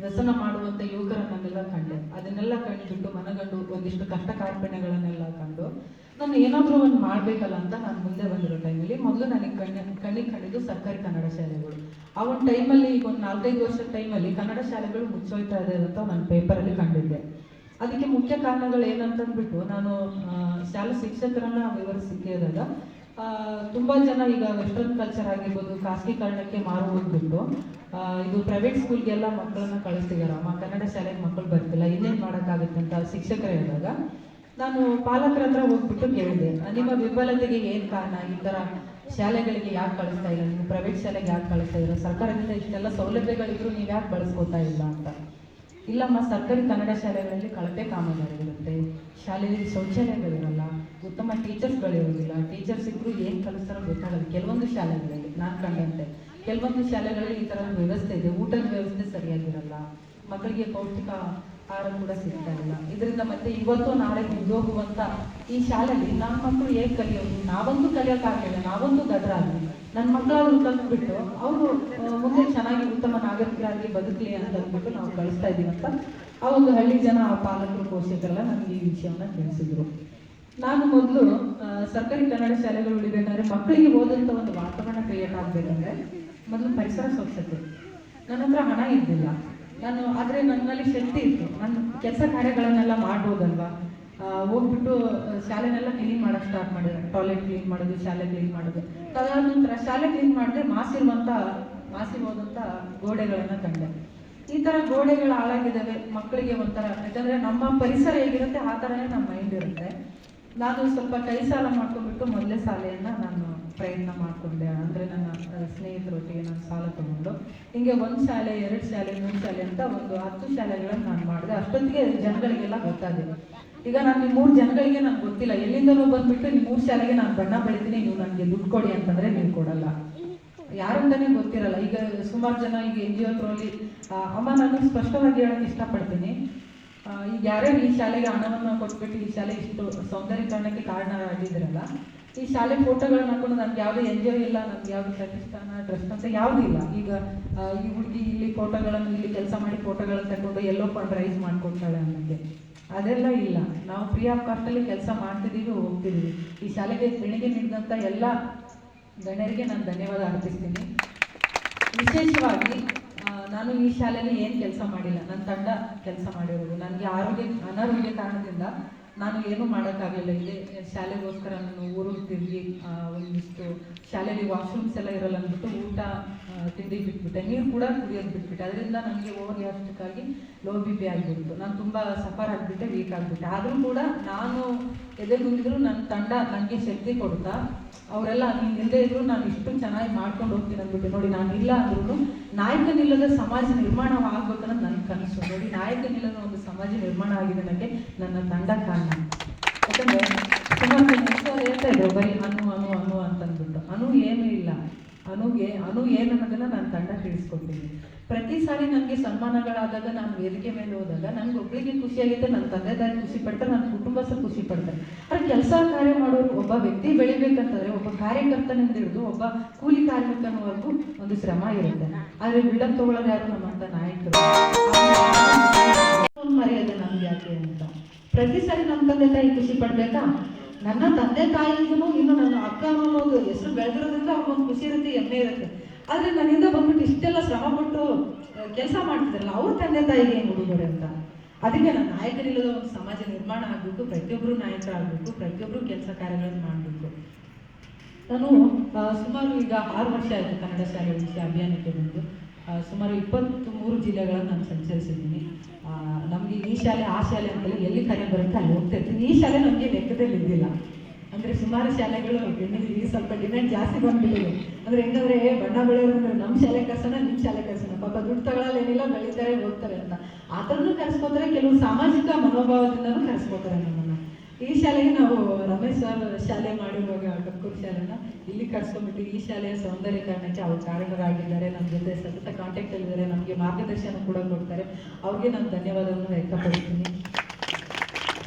ವ್ಯಸನ ಮಾಡುವಂಥ ಯುವಕರನ್ನೆಲ್ಲ ಕಂಡೆ. ಅದನ್ನೆಲ್ಲ ಕಂಡುಬಿಟ್ಟು ಮನಗಂಡು ಒಂದಿಷ್ಟು ಕಷ್ಟ ಕಾರ್ಪಣ್ಯಗಳನ್ನೆಲ್ಲ ಕಂಡು ನಾನು ಏನಾದರೂ ಒಂದು ಮಾಡಬೇಕಲ್ಲ ಅಂತ ನಾನು ಮುಂದೆ ಬಂದಿರೋ ಟೈಮಲ್ಲಿ ಮೊದಲು ನನಗೆ ಕಣ್ಣ, ಕಣ್ಣಿಗೆ ಕಂಡಿದ್ದು ಸರ್ಕಾರಿ ಕನ್ನಡ ಶಾಲೆಗಳು. ಆ ಒಂದು ಟೈಮಲ್ಲಿ ಈಗ ಒಂದು ನಾಲ್ಕೈದು ವರ್ಷದ ಟೈಮಲ್ಲಿ ಕನ್ನಡ ಶಾಲೆಗಳು ಮುಚ್ಚೋಯ್ತಾ ಇದೆ ಅಂತ ನಾನು ಪೇಪರಲ್ಲಿ ಕಂಡಿದ್ದೆ. ಅದಕ್ಕೆ ಮುಖ್ಯ ಕಾರಣಗಳು ಏನಂತಂದ್ಬಿಟ್ಟು ನಾನು ಶಾಲಾ ಶಿಕ್ಷಕರನ್ನ ಸಿಕ್ಕಿದಾಗ ತುಂಬ ಜನ ಈಗ ವೆಸ್ಟರ್ನ್ ಕಲ್ಚರ್ ಆಗಿರ್ಬೋದು, ಖಾಸಗೀಕರಣಕ್ಕೆ ಮಾರು ಹೋಗ್ಬಿಟ್ಟು ಇದು ಪ್ರೈವೇಟ್ ಸ್ಕೂಲ್ಗೆಲ್ಲ ಮಕ್ಕಳನ್ನ ಕಳಿಸ್ತಿದಾರಮ್ಮ ಕನ್ನಡ ಶಾಲೆಗೆ ಮಕ್ಕಳು ಬರ್ತಿಲ್ಲ, ಇನ್ನೇನು ಮಾಡೋಕ್ಕಾಗುತ್ತೆ ಅಂತ ಶಿಕ್ಷಕರು ಹೇಳಿದಾಗ ನಾನು ಪಾಲಕರ ಹತ್ರ ಹೋಗ್ಬಿಟ್ಟು ಕೇಳಿದೆ. ನಿಮ್ಮ ವಿಫಲತೆಗೆ ಏನು ಕಾರಣ? ಈ ಥರ ಶಾಲೆಗಳಿಗೆ ಯಾಕೆ ಕಳಿಸ್ತಾ ಇಲ್ಲ? ನೀವು ಪ್ರೈವೇಟ್ ಶಾಲೆಗೆ ಯಾಕೆ ಕಳಿಸ್ತಾ ಇಲ್ಲ? ಸರ್ಕಾರದಿಂದ ಇಷ್ಟೆಲ್ಲ ಸೌಲಭ್ಯಗಳಿದ್ರು ನೀವು ಯಾಕೆ ಬಳಸ್ಕೋತಾ ಇಲ್ಲ ಅಂತ. ಇಲ್ಲಮ್ಮ, ಸರ್ಕಾರಿ ಕನ್ನಡ ಶಾಲೆಗಳಲ್ಲಿ ಕಳಪೆ ಕಾಮಗಾರಿಗಳಿರುತ್ತೆ. ಶಾಲೆಯಲ್ಲಿ ಶೌಚಾಲಯಗಳಿರಲ್ಲ. ಉತ್ತಮ ಟೀಚರ್ಸ್ಗಳಿರೋದಿಲ್ಲ ಟೀಚರ್ಸ್ ಇದ್ರು ಏನು ಕಲಿಸ್ತಾರೋ ಗೊತ್ತಾಗಲ್ಲ. ಕೆಲವೊಂದು ಶಾಲೆಗಳಲ್ಲಿ ನಾನು ಕಂಡಂತೆ. ಕೆಲವೊಂದು ಶಾಲೆಗಳಲ್ಲಿ ಈ ಥರ ವ್ಯವಸ್ಥೆ ಇದೆ. ಊಟದ ವ್ಯವಸ್ಥೆ ಸರಿಯಾಗಿರಲ್ಲ. ಮಕ್ಕಳಿಗೆ ಪೌಷ್ಟಿಕ ಆಹಾರ ಕೂಡ ಸಿಗ್ತಾ ಇಲ್ಲ. ಇದರಿಂದ ಮತ್ತೆ ಇವತ್ತು ನಾಳೆ ಹೋಗುವಂತ ಈ ಶಾಲೆಯಲ್ಲಿ ನಮ್ಮ ಮಕ್ಕಳು ಹೇಗೆ ಕಲಿಯೋದು? ನಾವಂತೂ ಕಲಿಯೋಕ್ಕಾಗಲಿಲ್ಲ ನಾವಂತೂ ಆಗಲಿ ನನ್ನ ಮಕ್ಕಳಾದ್ರು ಕಲ್ತ್ಬಿಟ್ಟು ಅವರು ಮುಂದೆ ಚೆನ್ನಾಗಿ ಉತ್ತಮ ನಾಗರಿಕರಾಗಿ ಬದುಕಲಿ ಅಂತ ಅಂದ್ಬಿಟ್ಟು ನಾವು ಕಳಿಸ್ತಾ ಇದ್ದೀವಿ ಅಂತ ಆ ಒಂದು ಹಳ್ಳಿ ಜನ, ಆ ಪಾಲಕರು, ಪೋಷಕರೆಲ್ಲ ನಮ್ಗೆ ಈ ವಿಷಯವನ್ನ ತಿಳಿಸಿದ್ರು. ನಾನು ಮೊದಲು ಸರ್ಕಾರಿ ಕನ್ನಡ ಶಾಲೆಗಳು ಉಳಿಬೇಕಾದ್ರೆ ಮಕ್ಕಳಿಗೆ ಓದಂತ ಒಂದು ವಾತಾವರಣ ಕ್ರಿಯೇಟ್ ಆಗ್ಬೇಕಂದ್ರೆ ಮೊದಲು ಪರಿಸರ ಸ್ವಚ್ಛತೆ. ನನ್ನ ಹತ್ರ ಹಣ ಇದ್ದಿಲ್ಲ ನಾನು, ಆದರೆ ನನ್ನಲ್ಲಿ ಶಕ್ತಿ ಇತ್ತು. ನನ್ನ ಕೆಲಸ ಕಾರ್ಯಗಳನ್ನೆಲ್ಲ ಮಾಡ್ಬೋದಲ್ವಾ? ಹೋಗ್ಬಿಟ್ಟು ಶಾಲೆನೆಲ್ಲ ಕ್ಲೀನ್ ಮಾಡೋಕ್ಕೆ ಸ್ಟಾರ್ಟ್ ಮಾಡಿದೆ. ಟಾಯ್ಲೆಟ್ ಕ್ಲೀನ್ ಮಾಡೋದು, ಶಾಲೆ ಕ್ಲೀನ್ ಮಾಡೋದು. ತದಾದ ನಂತರ ಶಾಲೆ ಕ್ಲೀನ್ ಮಾಡಿದ್ರೆ ಮಾಸಿ ಹೋದಂಥ ಗೋಡೆಗಳನ್ನು ಕಂಡೆ. ಈ ಥರ ಗೋಡೆಗಳು ಹಾಳಾಗಿದ್ದಾವೆ, ಮಕ್ಕಳಿಗೆ ಒಂಥರ, ಯಾಕಂದರೆ ನಮ್ಮ ಪರಿಸರ ಹೇಗಿರುತ್ತೆ, ಆ ಥರನೇ ನಮ್ಮ ಮೈಂಡ್ ಇರುತ್ತೆ. ನಾನು ಸ್ವಲ್ಪ ಕೈ ಸಾಲ ಮಾಡ್ಕೊಂಡ್ಬಿಟ್ಟು ಮೊದಲೇ ಶಾಲೆಯನ್ನು ನಾನು ಪ್ರಯತ್ನ ಮಾಡಿಕೊಂಡೆ. ಅಂದರೆ ನನ್ನ ಸ್ನೇಹಿತರೊಟ್ಟಿಗೆ ನಾನು ಸಾಲ ತಗೊಂಡು. ಹಿಂಗೆ ಒಂದು ಶಾಲೆ, ಎರಡು ಶಾಲೆ, ಮೂರು ಶಾಲೆ ಅಂತ ಒಂದು ಹತ್ತು ಶಾಲೆಗಳನ್ನು ನಾನು ಮಾಡಿದೆ. ಅಷ್ಟೊತ್ತಿಗೆ ಜನಗಳಿಗೆಲ್ಲ ಗೊತ್ತಾಗಿದೆ ಈಗ ನಾನು ನಿಮ್ಮ ಮೂರು ಜನಗಳಿಗೆ ನನಗೆ ಗೊತ್ತಿಲ್ಲ. ಎಲ್ಲಿಂದನೂ ಬಂದ್ಬಿಟ್ಟು ನಿಮ್ಮ ಮೂರು ಶಾಲೆಗೆ ನಾನು ಬಣ್ಣ ಬೆಳಿತೀನಿ, ನೀವು ನನಗೆ ದುಡ್ಡು ಕೊಡಿ ಅಂತಂದರೆ ನೀವು ಕೊಡಲ್ಲ. ಯಾರಂತಾನೆ ಗೊತ್ತಿರಲ್ಲ. ಈಗ ಸುಮಾರು ಜನ ಈಗ ಎನ್ ಜಿ ಒ ಅಲ್ಲಿ ಅಮ್ಮ ನಾನು ಸ್ಪಷ್ಟವಾಗಿ ಹೇಳಕ್ಕೆ ಇಷ್ಟಪಡ್ತೀನಿ. ಈಗ ಯಾರೇ ಈ ಶಾಲೆಗೆ ಹಣವನ್ನು ಕೊಟ್ಬಿಟ್ಟು ಈ ಶಾಲೆ ಇಷ್ಟು ಸೌಂದರ್ಯೀಕರಣಕ್ಕೆ ಕಾರಣರಾಗಿದ್ದೀರಲ್ಲ ಈ ಶಾಲೆ ಫೋಟೋಗಳನ್ನ ಹಾಕೊಂಡು ನನ್ಗೆ ಯಾವುದೇ ಎಂಜಾಯ್ ಇಲ್ಲ ನಮ್ಗೆ ಯಾವುದು ಪ್ರತಿಷ್ಠಾನ ಟ್ರಸ್ಟ್ ಅಂತ ಯಾವುದೂ ಇಲ್ಲ. ಈಗ ಈ ಹುಡುಗಿ ಇಲ್ಲಿ ಫೋಟೋಗಳನ್ನು, ಇಲ್ಲಿ ಕೆಲಸ ಮಾಡಿ ಫೋಟೋಗಳನ್ನು ತಗೊಂಡು ಎಲ್ಲೋ ಫಂಡ್ ರೈಸ್ ಮಾಡ್ಕೊಡ್ತಾಳೆ ಅನ್ನೋಕ್ಕೆ. ಅದೆಲ್ಲ ಇಲ್ಲ. ನಾವು ಫ್ರೀ ಆಫ್ ಕಾಸ್ಟಲ್ಲಿ ಕೆಲಸ ಮಾಡ್ತಿದ್ದೀವಿ ಹೋಗ್ತಿದ್ದೀವಿ ಈ ಶಾಲೆಗೆ ದೇಣಿಗೆ ನೀಡಿದಂಥ ಎಲ್ಲ ಗಣ್ಯರಿಗೆ ನಾನು ಧನ್ಯವಾದ ಅರ್ಪಿಸ್ತೀನಿ. ವಿಶೇಷವಾಗಿ ನಾನು ಈ ಶಾಲೆಯಲ್ಲಿ ಏನು ಕೆಲಸ ಮಾಡಿಲ್ಲ. ನನ್ನ ತಂಡ ಕೆಲಸ ಮಾಡಿರೋದು. ನನಗೆ ಆರೋಗ್ಯ, ಅನಾರೋಗ್ಯ ಕಾರಣದಿಂದ ನಾನು ಏನೂ ಮಾಡೋಕ್ಕಾಗಲ್ಲ. ಇಲ್ಲಿ ಶಾಲೆಗೋಸ್ಕರ ನಾನು ಊರು ತಿರುಗಿ ಒಂದಿಷ್ಟು ಶಾಲೆಯಲ್ಲಿ ವಾಶ್ರೂಮ್ಸ್ ಎಲ್ಲ ಇರಲ್ಲ ಅಂದ್ಬಿಟ್ಟು ಊಟ ತಿಂಡಿ ಬಿಟ್ಬಿಟ್ಟೆ. ನೀರು ಕೂಡ ಕುಡಿಯೋದು ಬಿಟ್ಬಿಟ್ಟೆ. ಅದರಿಂದ ನನಗೆ ಓವರ್ ಯಾಸ್ಟಿಕ್ಕಾಗಿ ಲೋ ಬಿ ಪಿ ಆಗಿಬಿಡ್ತು. ನಾನು ತುಂಬ ಸಫರ್ ಆಗಿಬಿಟ್ಟೆ ವೀಕ್ ಆಗಿಬಿಟ್ಟೆ. ಆದರೂ ಕೂಡ ನಾನು ಎದೆಗುಂದಿದ್ರು ನನ್ನ ತಂಡ ನನಗೆ ಶಕ್ತಿ ಕೊಡ್ತಾ ಅವರೆಲ್ಲ ನೀನು ಇಲ್ಲದೆ ಇದ್ರು ನಾನು ಇಷ್ಟು ಚೆನ್ನಾಗಿ ಮಾಡ್ಕೊಂಡು ಹೋಗ್ತೀನಿ ಅಂದ್ಬಿಟ್ಟು ನೋಡಿ, ನಾನು ಇಲ್ಲ ಅಂದ್ರೂ ನಾಯಕನಿಲ್ಲದ ಸಮಾಜ ನಿರ್ಮಾಣ ಆಗ್ಬೇಕನ್ನೋದು ನನ್ನ ಕನಸು. ನೋಡಿ, ನಾಯಕನಿಲ್ಲದ ಒಂದು ಸಮಾಜ ನಿರ್ಮಾಣ ಆಗಿದೆ ನನಗೆ ನನ್ನ ತಂಡ ಕಾರಣ. ಯಾಕಂದ್ರೆ ಸುಮಾರು ಜನ ಹೇಳ್ತಾ ಇದ್ರು ಬರೀ ಅನು ಅನು ಅನು ಅಂತಂದ್ಬಿಟ್ಟು ಅನು ಏನೂ ಇಲ್ಲ ಅನುಗೆ ಅನು ಏನು ಅನ್ನೋದನ್ನ ನಾನು ತಂಡ ತಿಳಿಸ್ಕೊಡ್ತೀನಿ. ಪ್ರತಿ ಸಾರಿ ನನಗೆ ಸನ್ಮಾನಗಳಾದಾಗ ನಾನು ವೇದಿಕೆ ಮೇಲೆ ಹೋದಾಗ ನನಗೆ ಒಬ್ಬಳಿಗೆ ಖುಷಿಯಾಗಿದೆ ನನ್ನ ತಂದೆ ತಾಯಿ ಖುಷಿ ಪಡ್ತಾರೆ ನನ್ನ ಕುಟುಂಬ ಖುಷಿ ಪಡ್ತಾರೆ. ಆದರೆ ಕೆಲಸ ಕಾರ್ಯ ಮಾಡೋರು ಒಬ್ಬ ವ್ಯಕ್ತಿ ಬೆಳಿಬೇಕಂತಂದ್ರೆ ಒಬ್ಬ ಕಾರ್ಯಕರ್ತನಿಂದ ಹಿಡಿದು ಒಬ್ಬ ಕೂಲಿ ಕಾರ್ಮಿಕನವರೆಗೂ ಒಂದು ಶ್ರಮ ಇರುತ್ತೆ. ಆದರೆ ಬಿಲ್ಡಪ್ ತಗೊಳ್ಳೋದು ಯಾರು ನಮ್ಮಂತ ನಾಯಕರು? ಮರ್ಯಾದೆ ನಮ್ಗೆ ಯಾಕೆ ಅಂತ. ಪ್ರತಿ ಸಾರಿ ನಮ್ಮ ತಂದೆ ತಾಯಿ ಖುಷಿ ಪಡ್ಬೇಕಾ? ನನ್ನ ತಂದೆ ತಾಯಿಗೂ ಇನ್ನು ನನ್ನ ಅಕ್ಕ ಅನ್ನೋದು ಹೆಸರು ಬೆಳೆದಿರೋದ್ರಿಂದ ಅವ್ರಿಗೊಂದು ಖುಷಿ ಇರುತ್ತೆ ಎಮ್ಮೆ ಇರುತ್ತೆ. ಆದ್ರೆ ನನ್ನಿಂದ ಬಂದ್ಬಿಟ್ಟು ಇಷ್ಟೆಲ್ಲ ಶ್ರಮ ಪಟ್ಟು ಕೆಲಸ ಮಾಡ್ತಿದ್ರಲ್ಲ ಅವ್ರ ತಂದೆ ತಾಯಿಗೆ ಏನು ಹುಡುಗರೆ ಅಂತ? ಅದಕ್ಕೆ ನನ್ನ ನಾಯಕರಿಲ್ಲದ ಒಂದು ಸಮಾಜ ನಿರ್ಮಾಣ ಆಗಬೇಕು ಪ್ರತಿಯೊಬ್ಬರು ಆಗ್ಬೇಕು ಪ್ರತಿಯೊಬ್ಬರು ಕೆಲಸ ಕಾರ್ಯಗಳನ್ನು ಮಾಡಬೇಕು. ನಾನು ಸುಮಾರು ಈಗ ಆರು ವರ್ಷ ಆಯಿತು ಕನ್ನಡ ಶಾಲೆ ವಿಷಯ ಅಭಿಯಾನಕ್ಕೆ ಬಂದು. ಸುಮಾರು ಇಪ್ಪತ್ತು ಮೂರು ಜಿಲ್ಲೆಗಳನ್ನು ನಾನು ಸಂಚರಿಸಿದ್ದೀನಿ. ನಮಗೆ ಈ ಶಾಲೆ, ಆ ಶಾಲೆ ಅಂತೆಲ್ಲ ಎಲ್ಲಿ ಕರೆ ಬರುತ್ತೆ, ಅಲ್ಲಿ ಹೋಗ್ತಾ ಇರ್ತೀನಿ. ಈ ಶಾಲೆ ನಮಗೆ ಲೆಕ್ಕದಲ್ಲಿ ಇದ್ದಿಲ್ಲ. ಅಂದರೆ ಸುಮಾರು ಶಾಲೆಗಳು ಈಗ ಸ್ವಲ್ಪ ಡಿಮ್ಯಾಂಡ್ ಜಾಸ್ತಿ ಬಂದ್ಬಿಟ್ಟಿದೆ. ಅಂದ್ರೆ ಹೆಂಗಂದ್ರೆ, ಬಣ್ಣ ಬೆಳೆಯೋರು ನಮ್ಮ ಶಾಲೆ ಕರ್ಸೋಣ ನಿಮ್ಮ ಶಾಲೆ ಕರ್ಸೋಣ. ಪಾಪ ದುಡ್ಡು ತಗೊಳ್ಳಲ್ಲ ಏನಿಲ್ಲ ಬೆಳೀತಾರೆ ಹೋಗ್ತಾರೆ ಅಂತ. ಆ ಥರನೂ ಕೆಲವು ಸಾಮಾಜಿಕ ಮನೋಭಾವದಿಂದನೂ ಕರೆಸ್ಕೋತಾರೆ ನಮ್ಮನ್ನು. ಈ ಶಾಲೆಗೆ ನಾವು ರಮೇಶ್ ಸರ್ ಶಾಲೆ ಮಾಡಿರುವಾಗ ಕಕ್ಕೂರು ಶಾಲೆನ ಇಲ್ಲಿ ಕರ್ಸ್ಕೊಂಡ್ಬಿಟ್ಟು ಈ ಶಾಲೆಯ ಸೌಂದರ್ಯೀಕರಣಕ್ಕೆ ಅವ್ರು ಕಾರಣರಾಗಿದ್ದಾರೆ ನಮ್ಮ ಜೊತೆ ಸತತ ಕಾಂಟ್ಯಾಕ್ಟಲ್ಲಿದ್ದಾರೆ ನಮಗೆ ಮಾರ್ಗದರ್ಶನ ಕೂಡ ಕೊಡ್ತಾರೆ. ಅವ್ರಿಗೆ ನಾನು ಧನ್ಯವಾದವನ್ನು ವ್ಯಕ್ತಪಡಿಸ್ತೀನಿ.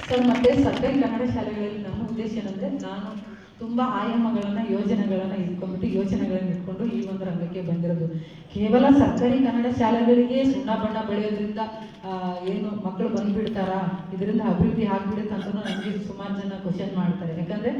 ಸರ್ ಮತ್ತೆ ಸರ್ಕಾರಿ ಕನ್ನಡ ಶಾಲೆಗಳಲ್ಲಿ ನಮ್ಮ ಉದ್ದೇಶ ಏನಂದ್ರೆ ನಾನು ತುಂಬಾ ಆಯಾಮಗಳನ್ನ, ಯೋಜನೆಗಳನ್ನ ಇಟ್ಕೊಂಡ್ಬಿಟ್ಟು ಯೋಚನೆಗಳನ್ನ ಇಟ್ಕೊಂಡು ಈ ಒಂದು ರಂಗಕ್ಕೆ ಬಂದಿರೋದು. ಕೇವಲ ಸರ್ಕಾರಿ ಕನ್ನಡ ಶಾಲೆಗಳಿಗೆ ಸುಣ್ಣ ಬಣ್ಣ ಬೆಳೆಯೋದ್ರಿಂದ ಏನು ಮಕ್ಕಳು ಬಂದ್ಬಿಡ್ತಾರಾ, ಇದರಿಂದ ಅಭಿವೃದ್ಧಿ ಆಗ್ಬಿಡುತ್ತೆ ಅಂತ ನನಗೆ ಸುಮಾರು ಜನ ಕ್ವಶನ್ ಮಾಡ್ತಾರೆ. ಯಾಕಂದ್ರೆ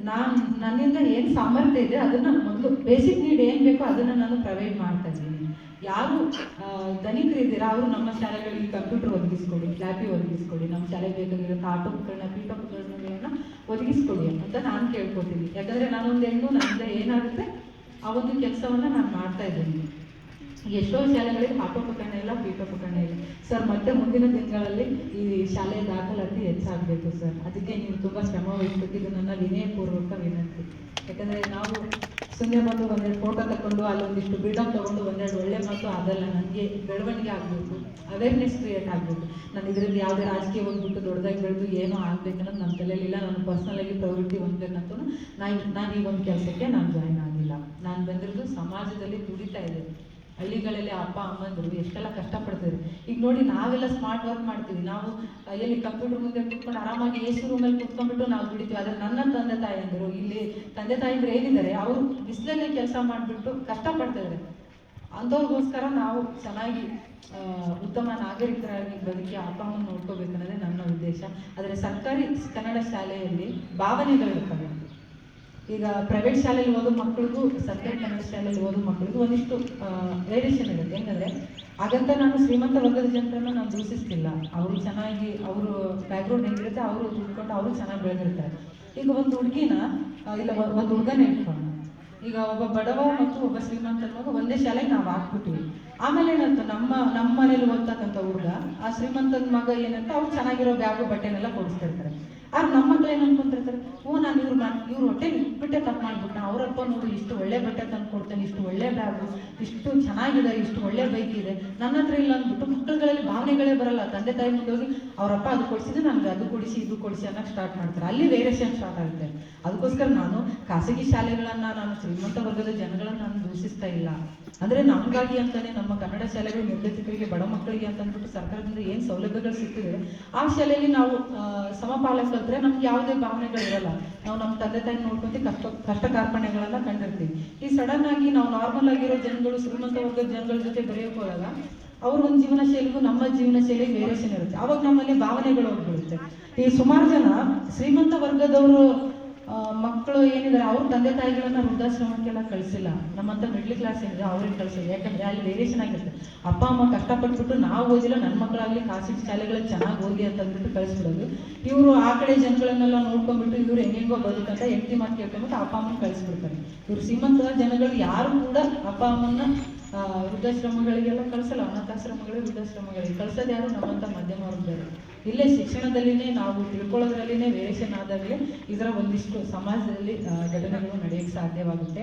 ನಾನು ನನ್ನಿಂದ ಏನು ಸಾಮರ್ಥ್ಯ ಇದೆ ಅದನ್ನ ಮೊದಲು ಬೇಸಿಕ್ ನೀಡ್ ಏನು ಬೇಕೋ ಅದನ್ನ ನಾನು ಪ್ರೊವೈಡ್ ಮಾಡ್ತಾ ಇದ್ದೀನಿ. ಯಾರು ಆ, ಧನಿಕರಿದ್ದೀರಾ ಅವರು ನಮ್ಮ ಶಾಲೆಗಳಿಗೆ ಕಂಪ್ಯೂಟರ್ ಒದಗಿಸ್ಕೊಡಿ ಲ್ಯಾಬಿ ಒದಗಿಸ್ಕೊಡಿ ನಮ್ಮ ಶಾಲೆಗೆ ಬೇಕಾಗಿರೋ ಆಟೋಪಕರಣ ಪೀಠೋಪಕರಣಗಳನ್ನ ಒದಗಿಸ್ಕೊಡಿ ಅಂತ ನಾನು ಕೇಳ್ಕೊತೀನಿ. ಯಾಕಂದ್ರೆ ನಾನೊಂದು ಹೆಣ್ಣು ನನ್ನಿಂದ ಏನಾಗುತ್ತೆ ಆ ಒಂದು ಕೆಲಸವನ್ನ ನಾನು ಮಾಡ್ತಾ ಇದ್ದೀನಿ. ಎಷ್ಟೋ ಶಾಲೆಗಳಿಗೆ ಪಾಠೋಪಕರಣ ಇಲ್ಲ, ಪೀಠೋಪಕರಣ ಇಲ್ಲ. ಸರ್ ಮತ್ತೆ ಮುಂದಿನ ತಿಂಗಳಲ್ಲಿ ಈ ಶಾಲೆಯ ದಾಖಲಾತಿ ಹೆಚ್ಚಾಗಬೇಕು ಸರ್ ಅದಕ್ಕೆ ನೀವು ತುಂಬ ಶ್ರಮ ವಹಿಸ್ಬೇಕು. ಇದು ನನ್ನ ವಿನಯಪೂರ್ವಕ ವಿನಂತಿ. ಯಾಕಂದರೆ ನಾವು ಸುಮ್ಮನೆ ಬಂದು ಒಂದೆರಡು ಫೋಟೋ ತಗೊಂಡು ಅಲ್ಲೊಂದಿಷ್ಟು ಬಿಲ್ಡಪ್ ತಗೊಂಡು ಒಂದೆರಡು ಒಳ್ಳೆ ಮಾತು ಅದಲ್ಲ. ನನಗೆ ಬೆಳವಣಿಗೆ ಆಗಬೇಕು ಅವೇರ್ನೆಸ್ ಕ್ರಿಯೇಟ್ ಆಗಬೇಕು. ನಾನು ಇದರಲ್ಲಿ ಯಾವುದೇ ರಾಜಕೀಯ ಹೋಗ್ಬಿಟ್ಟು ದೊಡ್ಡದಾಗಿ ಬೆಳೆದು ಏನೋ ಆಗ್ಬೇಕನ್ನೋದು ನನ್ನ ತಲೆಯಲ್ಲಿಲ್ಲ ನಾನು ಪರ್ಸ್ನಲಾಗಿ ಪ್ರವೃತ್ತಿ ಹೊಂದಬೇಕಂತೂ ನಾನು ನಾನು ಈ ಒಂದು ಕೆಲಸಕ್ಕೆ ನಾನು ಜಾಯ್ನ್ ಆಗಿಲ್ಲ. ನಾನು ಬಂದಿರೋದು ಸಮಾಜದಲ್ಲಿ ದುಡಿತಾ ಇದೆ ಹಳ್ಳಿಗಳಲ್ಲಿ ಅಪ್ಪ, ಅಮ್ಮಂದರು ಎಷ್ಟೆಲ್ಲ ಕಷ್ಟಪಡ್ತಾರೆ ಈಗ ನೋಡಿ ನಾವೆಲ್ಲ ಸ್ಮಾರ್ಟ್ ವರ್ಕ್ ಮಾಡ್ತೀವಿ. ನಾವು ಎಲ್ಲಿ ಕಂಪ್ಯೂಟರ್ ಮುಂದೆ ಕುತ್ಕೊಂಡು ಆರಾಮಾಗಿ ಎ ಸಿ ರೂಮಲ್ಲಿ ಕುತ್ಕೊಂಡ್ಬಿಟ್ಟು ನಾವು ದುಡಿತೀವಿ. ಆದರೆ ನನ್ನ ತಂದೆ ತಾಯಿಯಂದರು, ಇಲ್ಲಿ ತಂದೆ ತಾಯಿದ್ರು ಏನಿದ್ದಾರೆ, ಅವರು ಬಿಸಿಲಲ್ಲೇ ಕೆಲಸ ಮಾಡಿಬಿಟ್ಟು ಕಷ್ಟಪಡ್ತಿದ್ದಾರೆ. ಅಂಥವ್ರಿಗೋಸ್ಕರ ನಾವು ಚೆನ್ನಾಗಿ ಉತ್ತಮ ನಾಗರಿಕರಾಗಿ ಬದುಕಿ ಅಪ್ಪ, ಅಮ್ಮನ ನೋಡ್ಕೋಬೇಕನ್ನೋದೇ ನನ್ನ ಉದ್ದೇಶ. ಆದರೆ ಸರ್ಕಾರಿ ಕನ್ನಡ ಶಾಲೆಯಲ್ಲಿ ಭಾವನೆಗಳಿರ್ತವೆ ಈಗ ಪ್ರೈವೇಟ್ ಶಾಲೆಯಲ್ಲಿ ಓದೋ ಮಕ್ಕಳಿಗೂ ಸರ್ಕಾರಿ ಕನ್ನಡ ಶಾಲೆಯಲ್ಲಿ ಓದೋ ಮಕ್ಕಳಿಗೂ ಒಂದಿಷ್ಟು ವೇರಿಯೇಷನ್ ಇರುತ್ತೆ. ಹೆಂಗಂದ್ರೆ ಹಾಗಂತ ನಾನು ಶ್ರೀಮಂತ ವರ್ಗದ ಜನರನ್ನು ನಾನು ದೂಷಿಸ್ತಿಲ್ಲ. ಅವರು ಚೆನ್ನಾಗಿ, ಅವರು ಬ್ಯಾಕ್ಗ್ರೌಂಡ್ ಹೆಂಗಿರುತ್ತೆ, ಅವರು ದುಡ್ಕೊಂಡು ಅವರು ಚೆನ್ನಾಗಿ ಬೆಳೆದಿರ್ತಾರೆ. ಈಗ ಒಂದು ಹುಡುಗಿನ ಇಲ್ಲ ಒಂದು ಹುಡುಗನ ಇಟ್ಕೊಂಡು, ಈಗ ಒಬ್ಬ ಬಡವ ಮತ್ತು ಒಬ್ಬ ಶ್ರೀಮಂತ ಮಗು ಒಂದೇ ಶಾಲೆಗೆ ನಾವು ಹಾಕ್ಬಿಟ್ವಿ. ಆಮೇಲೆ ಏನಂತ ನಮ್ಮ ನಮ್ಮ ಮನೇಲಿ ಓದ್ತಕ್ಕಂಥ ಹುಡುಗ, ಆ ಶ್ರೀಮಂತನ ಮಗ ಏನಂತ ಅವ್ರು ಚೆನ್ನಾಗಿರೋ ಬ್ಯಾಗು, ಬಟ್ಟೆನೆಲ್ಲ ಕೊಡಿಸ್ತಿರ್ತಾರೆ. ಆದ್ರೆ ನಮ್ಮ ಮಕ್ಳು ಏನು ಅನ್ಕೊಂತಿರ್ತಾರೆ? ಓ, ನಾನು ಇವ್ರು ಮಾ ಇವ್ರು ಹೊಟ್ಟೆ ಬಿಟ್ಟೆ ತಪ್ಪು ಮಾಡ್ಬಿಟ್ಟು ಅವರಪ್ಪ ನೋಡು, ಇಷ್ಟು ಒಳ್ಳೆ ಬಟ್ಟೆ ತಂದು ಕೊಡ್ತೇನೆ, ಇಷ್ಟು ಒಳ್ಳೆ ಬ್ಯಾಗು ಇಷ್ಟು ಚೆನ್ನಾಗಿದೆ, ಇಷ್ಟು ಒಳ್ಳೆ ಬೈಕ್ ಇದೆ. ನನ್ನ ಹತ್ರ ಇಲ್ಲ ಅಂದ್ಬಿಟ್ಟು ಮಕ್ಕಳುಗಳಲ್ಲಿ ಭಾವನೆಗಳೇ ಬರಲ್ಲ. ತಂದೆ ತಾಯಿ ಮುಂದೆ ಹೋಗಿ ಅವರಪ್ಪ ಅದು ಕೊಡಿಸಿದ್ರೆ ನನಗೆ ಅದು ಕೊಡಿಸಿ, ಇದು ಕೊಡಿಸಿ ಅನ್ನೋಕೆ ಸ್ಟಾರ್ಟ್ ಮಾಡ್ತಾರೆ. ಅಲ್ಲಿ ವೇರಿಯೇಷನ್ ಸ್ಟಾರ್ಟ್ ಆಗುತ್ತೆ. ಅದಕ್ಕೋಸ್ಕರ ನಾನು ಖಾಸಗಿ ಶಾಲೆಗಳನ್ನು, ನಾನು ಶ್ರೀಮಂತ ವರ್ಗದ ಜನಗಳನ್ನು ನಾನು ದೂಷಿಸ್ತಾ ಇಲ್ಲ. ಅಂದ್ರೆ ನಮಗಾಗಿ ಅಂತಾನೆ ನಮ್ಮ ಕನ್ನಡ ಶಾಲೆಗಳು ನಿರ್ದೇಶಕರಿಗೆ ಬಡ ಮಕ್ಕಳಿಗೆ ಅಂತ ಅಂದ್ಬಿಟ್ಟು ಸರ್ಕಾರದಿಂದ ಏನು ಸೌಲಭ್ಯಗಳು ಸಿಗ್ತಿದೆ ಆ ಶಾಲೆಯಲ್ಲಿ ನಾವು ಸಮಪಾಲ ನಮ್ಗೆ ಯಾವುದೇ ಭಾವನೆಗಳು ಇರಲ್ಲ. ನಾವು ನಮ್ಮ ತಂದೆ ತಾಯಿ ನೋಡ್ಕೊಂಡು ಕಷ್ಟ ಕಷ್ಟ ಕಾರ್ಪಣ್ಯಗಳನ್ನ ಕಂಡಿರ್ತೀವಿ. ಈ ಸಡನ್ ಆಗಿ ನಾವು ನಾರ್ಮಲ್ ಆಗಿರೋ ಜನಗಳು, ಶ್ರೀಮಂತ ವರ್ಗದ ಜನಗಳ ಜೊತೆ ಬೆರೆಯೋಕೆ ಹೋದಾಗ ಅವ್ರ ಒಂದು ಜೀವನ ಶೈಲಿಗೂ ನಮ್ಮ ಜೀವನ ಶೈಲಿ ವೇರಿಯೇಷನ್ ಇರುತ್ತೆ. ಅವಾಗ ನಮ್ಮಲ್ಲಿ ಭಾವನೆಗಳು ಹೋಗ್ಬಿಡುತ್ತೆ. ಈ ಸುಮಾರು ಜನ ಶ್ರೀಮಂತ ವರ್ಗದವರು ಮಕ್ಕಳು ಏನಿದ್ದಾರೆ, ಅವ್ರ ತಂದೆ ತಾಯಿಗಳನ್ನ ವೃದ್ಧಾಶ್ರಮಕ್ಕೆಲ್ಲ ಕಳಿಸಿಲ್ಲ. ನಮ್ಮಂತ ಮಿಡ್ಲ್ ಕ್ಲಾಸ್ ಏನಿದೆ ಅವ್ರಿಗೆ ಕಳಿಸಿಲ್ಲ ಯಾಕಂದ್ರೆ ಅಲ್ಲಿ ವೇರಿಯೇಷನ್ ಆಗಿರುತ್ತೆ. ಅಪ್ಪ, ಅಮ್ಮ ಕಷ್ಟಪಟ್ಬಿಟ್ಟು ನಾವು ಓದಿಲ್ಲ ನನ್ನ ಮಕ್ಕಳಾಗ್ಲಿ ಖಾಸಗಿ ಶಾಲೆಗಳಲ್ಲಿ ಚೆನ್ನಾಗಿ ಓದಿ ಅಂತ ಅಂದ್ಬಿಟ್ಟು ಕಳಿಸ್ಬಿಡೋದು. ಇವರು ಆ ಕಡೆ ಜನಗಳನ್ನೆಲ್ಲ ನೋಡ್ಕೊಂಡ್ಬಿಟ್ಟು ಇವ್ರು ಹೆಂಗೆಂಗೋ ಬದುಕಂತ ಹೆಂಡತಿ ಮಾತು ಕೇಳ್ಕೊಂಡ್ಬಿಟ್ಟು ಅಪ್ಪ, ಅಮ್ಮನ ಕಳಿಸ್ಬಿಡ್ತಾರೆ. ಇವ್ರು ಶ್ರೀಮಂತ ಜನಗಳು ಯಾರು ಕೂಡ ಅಪ್ಪ, ಅಮ್ಮನ್ನ ವೃದ್ಧಾಶ್ರಮಗಳಿಗೆಲ್ಲ ಕಳಿಸಲ್ಲ, ಅನಾಥಾಶ್ರಮಗಳಿಗೆ ವೃದ್ಧಾಶ್ರಮಗಳಿಗೆ ಕಳ್ಸೋದು ಯಾರು ನಮ್ಮಂತ ಮಧ್ಯಮ ವರ್ಗದವರು ಇಲ್ಲೇ ಶಿಕ್ಷಣದಲ್ಲಿನೇ ನಾವು ತಿಳ್ಕೊಳ್ಳೋದ್ರಲ್ಲಿನೇ ವೇರಿಯೇಷನ್ ಆದಾಗಲೇ ಇದರ ಒಂದಿಷ್ಟು ಸಮಾಜದಲ್ಲಿ ಘಟನೆಗಳು ನಡೆಯಕ್ಕೆ ಸಾಧ್ಯವಾಗುತ್ತೆ.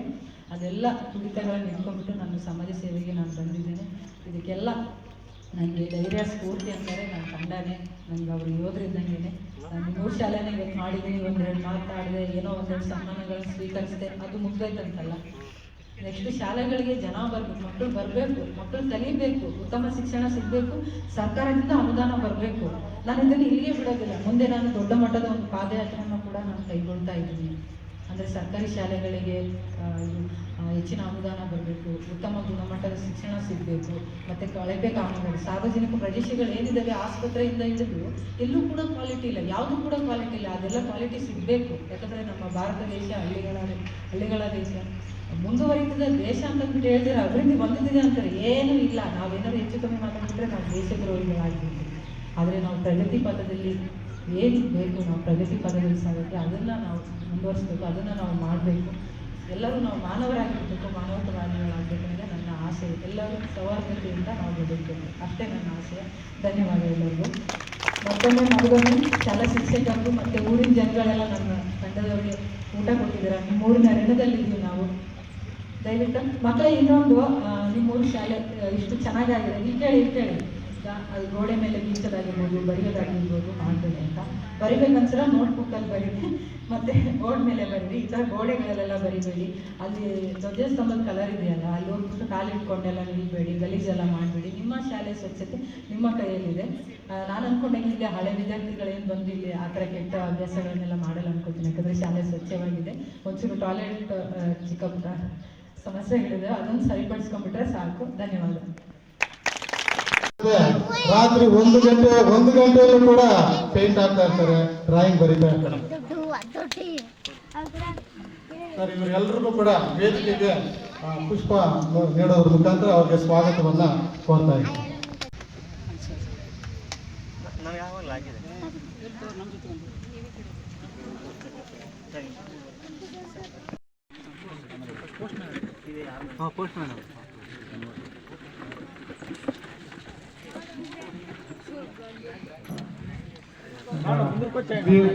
ಅದೆಲ್ಲ ತುಡಿತಗಳನ್ನು ಇಟ್ಕೊಂಡ್ಬಿಟ್ಟು ನಾನು ಸಮಾಜ ಸೇವೆಗೆ ನಾನು ಬಂದಿದ್ದೇನೆ. ಇದಕ್ಕೆಲ್ಲ ನನಗೆ ಧೈರ್ಯ, ಸ್ಫೂರ್ತಿ ಅಂತಾರೆ ನನ್ನ ಕಂಡಾನೆ ನನಗೆ ಅವರು ಯೋಧರಿದ್ದಂಗೆ ನಾನು ಮೂರು ಶಾಲೆನೇ ಇವತ್ತು ಮಾಡಿದ್ದೀನಿ, ಒಂದೆರಡು ಮಾತಾಡಿದೆ ಏನೋ ಒಂದೆರಡು ಸನ್ಮಾನಗಳನ್ನು ಸ್ವೀಕರಿಸಿದೆ. ಅದು ಮುಗ್ದೋಯ್ತಂತಲ್ಲ. ನೆಕ್ಸ್ಟ್ ಶಾಲೆಗಳಿಗೆ ಜನ ಬರಬೇಕು ಮಕ್ಕಳು ಬರಬೇಕು ಮಕ್ಕಳು ಕಲಿಬೇಕು, ಉತ್ತಮ ಶಿಕ್ಷಣ ಸಿಗಬೇಕು, ಸರ್ಕಾರದಿಂದ ಅನುದಾನ ಬರಬೇಕು. ನಾನು ಇದನ್ನು ಇಲ್ಲಿಗೆ ಬಿಡೋದಿಲ್ಲ. ಮುಂದೆ ನಾನು ದೊಡ್ಡ ಮಟ್ಟದ ಒಂದು ಪಾದಯಾತ್ರೆಯನ್ನು ಕೂಡ ನಾನು ಕೈಗೊಳ್ತಾ ಇದ್ದೀನಿ. ಅಂದರೆ ಸರ್ಕಾರಿ ಶಾಲೆಗಳಿಗೆ ಹೆಚ್ಚಿನ ಅನುದಾನ ಬರಬೇಕು, ಉತ್ತಮ ಗುಣಮಟ್ಟದ ಶಿಕ್ಷಣ ಸಿಗಬೇಕು, ಮತ್ತು ಕಳಪೆ ಕಾಮಗಾರಿ, ಸಾರ್ವಜನಿಕ ಪ್ರದೇಶಗಳು ಏನಿದ್ದಾವೆ ಆಸ್ಪತ್ರೆಯಿಂದ ಹಿಡಿದು ಎಲ್ಲೂ ಕೂಡ ಕ್ವಾಲಿಟಿ ಇಲ್ಲ. ಯಾವುದೂ ಕೂಡ ಕ್ವಾಲಿಟಿ ಇಲ್ಲ. ಅದೆಲ್ಲ ಕ್ವಾಲಿಟಿ ಸಿಗಬೇಕು. ಯಾಕಂದರೆ ನಮ್ಮ ಭಾರತ ದೇಶ ಹಳ್ಳಿಗಳ ಹಳ್ಳಿಗಳ ದೇಶ ಮುಂದುವರಿತದ ದೇಶ ಅಂತ ಬಿಟ್ಟು ಹೇಳ್ತಾರೆ ಅಭಿವೃದ್ಧಿ ಹೊಂದಿದೆ ಅಂತಾರೆ. ಏನೂ ಇಲ್ಲ. ನಾವೇನಾದ್ರು ಹೆಚ್ಚು ಕಮ್ಮಿ ಮಾತಾಡ್ಬಿಟ್ರೆ ನಾವು ದೇಶದ್ರೋಹಿಗಳಾಗಿರ್ತೀವಿ ಆದರೆ ನಾವು ಪ್ರಗತಿ ಪದದಲ್ಲಿ ಏನು ಬೇಕು, ನಾವು ಪ್ರಗತಿ ಪದದಲ್ಲಿ ಸಾಗಕ್ಕೆ ಅದನ್ನು ನಾವು ಮುಂದುವರಿಸ್ಬೇಕು, ಅದನ್ನು ನಾವು ಮಾಡಬೇಕು. ಎಲ್ಲರೂ ನಾವು ಮಾನವರಾಗಿರ್ಬೇಕು ಮಾನವತವಾದಿಗಳಾಗಬೇಕು ಅನ್ನೋದೇ ನನ್ನ ಆಸೆ. ಎಲ್ಲರೂ ಸೌಹಾರ್ದತೆಯಿಂದ ನಾವು ಬದುಕಬೇಕು. ಅಷ್ಟೇ ನನ್ನ ಆಸೆ. ಧನ್ಯವಾದ ಎಲ್ಲರಿಗೂ. ಮತ್ತೊಮ್ಮೆ ಮಗುವನ್ನು ಶಾಲಾ ಶಿಕ್ಷಕರಿಗೂ ಮತ್ತು ಊರಿನ ಜನಗಳೆಲ್ಲ ನಮ್ಮ ತಂಡದವರಿಗೆ ಊಟ ಕೊಟ್ಟಿದ್ದಾರೆ. ನಿಮ್ಮ ಊರಿನ ಋಣದಲ್ಲಿದ್ದೀವಿ ನಾವು. ದಯವಿಟ್ಟು. ಮಕ್ಕಳ ಇನ್ನೊಂದು ನಿಮ್ಮೂರು ಶಾಲೆ ಇಷ್ಟು ಚೆನ್ನಾಗಾಗಿದೆ. ಇಲ್ಲಿ ಕೇಳಿ ಇಲ್ಲಿ ಕೇಳಿ ಅದು ಗೋಡೆ ಮೇಲೆ ಬೀಸೋದಾಗಿರ್ಬೋದು ಬರೆಯೋದಾಗಿರ್ಬೋದು ಮಾಡಬೇಡಿ ಅಂತ. ಬರಿಬೇಕನ್ಸರ ನೋಟ್ಬುಕ್ಕಲ್ಲಿ ಬರೀರಿ. ಮತ್ತು ಬೋರ್ಡ್ ಮೇಲೆ ಬರೀರಿ. ಈ ಥರ ಗೋಡೆಗಳಲ್ಲೆಲ್ಲ ಬರಿಬೇಡಿ. ಅಲ್ಲಿ ಧ್ವಜಸ್ತಂಭದ ಕಲರ್ ಇದೆಯಲ್ಲ, ಅಲ್ಲಿ ಹೋಗ್ಬಿಟ್ಟು ಕಾಲಿಟ್ಕೊಂಡೆಲ್ಲ ನಿಲ್ಬೇಡಿ, ಗಲೀಜೆಲ್ಲ ಮಾಡಬೇಡಿ. ನಿಮ್ಮ ಶಾಲೆ ಸ್ವಚ್ಛತೆ ನಿಮ್ಮ ಕೈಯಲ್ಲಿದೆ. ನಾನು ಅನ್ಕೊಂಡಾಗ ಇಲ್ಲಿ ಹಳೆ ವಿದ್ಯಾರ್ಥಿಗಳೇನು ಬಂದು ಇಲ್ಲಿ ಆ ಥರ ಕೆಟ್ಟ ಅಭ್ಯಾಸಗಳನ್ನೆಲ್ಲ ಮಾಡಲ್ಲ ಅನ್ಕೋತೀನಿ ಯಾಕಂದರೆ ಶಾಲೆ ಸ್ವಚ್ಛವಾಗಿದೆ. ಒಂಚೂರು ಟಾಯ್ಲೆಟ್ ಚಿಕ್ಕ ಪುಟ್ಟ. ಸಮಸ್ಯೆಗಳಿದೆ ಅದನ್ನು ಸರಿಪಡಿಸ್ಕೊಂಡ್ಬಿಟ್ರೆ ಸಾಕು. ಧನ್ಯವಾದ ರಾತ್ರಿ ಒಂದು ಗಂಟೆ ಒಂದು ಗಂಟೆಯಲ್ಲೂ ಕೂಡ ಪೇಂಟ್ ಆಗ್ತಾ ಇರ್ತಾರೆ. ಡ್ರಾಯಿಂಗ್ ಬರೀತಾ ಇರ್ತಾರೆ. ಸರ್ ಇವರೆಲ್ಲರಿಗೂ ಕೂಡ ವೇದಿಕೆಗೆ ಪುಷ್ಪ ನೀಡೋದ್ರ ಮುಖಾಂತರ ಅವ್ರಿಗೆ ಸ್ವಾಗತವನ್ನ ಕೋರ್ತಾ ಇದ್ದೀನಿ.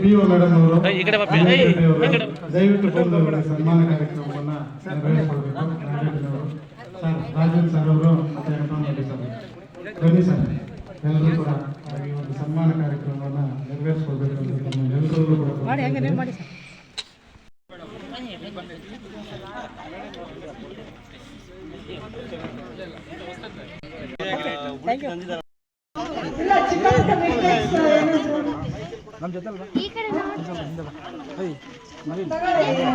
ಬಿ ಒ ಮೇಡಮ್ ಅವರು ದಯವಿಟ್ಟು ಬಂದು ಅವರ ಸನ್ಮಾನ ಕಾರ್ಯಕ್ರಮವನ್ನ ನೆರವೇರಿಸಬೇಕು. ಸರ್ ರಾಜೇಂದ್ರ ಸರ್ ಅವರು ಮತ್ತೆ ಸರ್ ಬನ್ನಿ ಸರ್ ಎಲ್ಲರೂ ಕೂಡ ಆ ಈ ಒಂದು ಸನ್ಮಾನ ಕಾರ್ಯಕ್ರಮವನ್ನ ನೆರವೇರಿಸ್ಕೊಳ್ಬೇಕು ಅಂತ ಎಲ್ಲರೂ ಕೂಡ ಮಾಡಿ ಹಂಗೆ ನೀವು ಮಾಡಿ ಥ್ಯಾಂಕ್ ಯು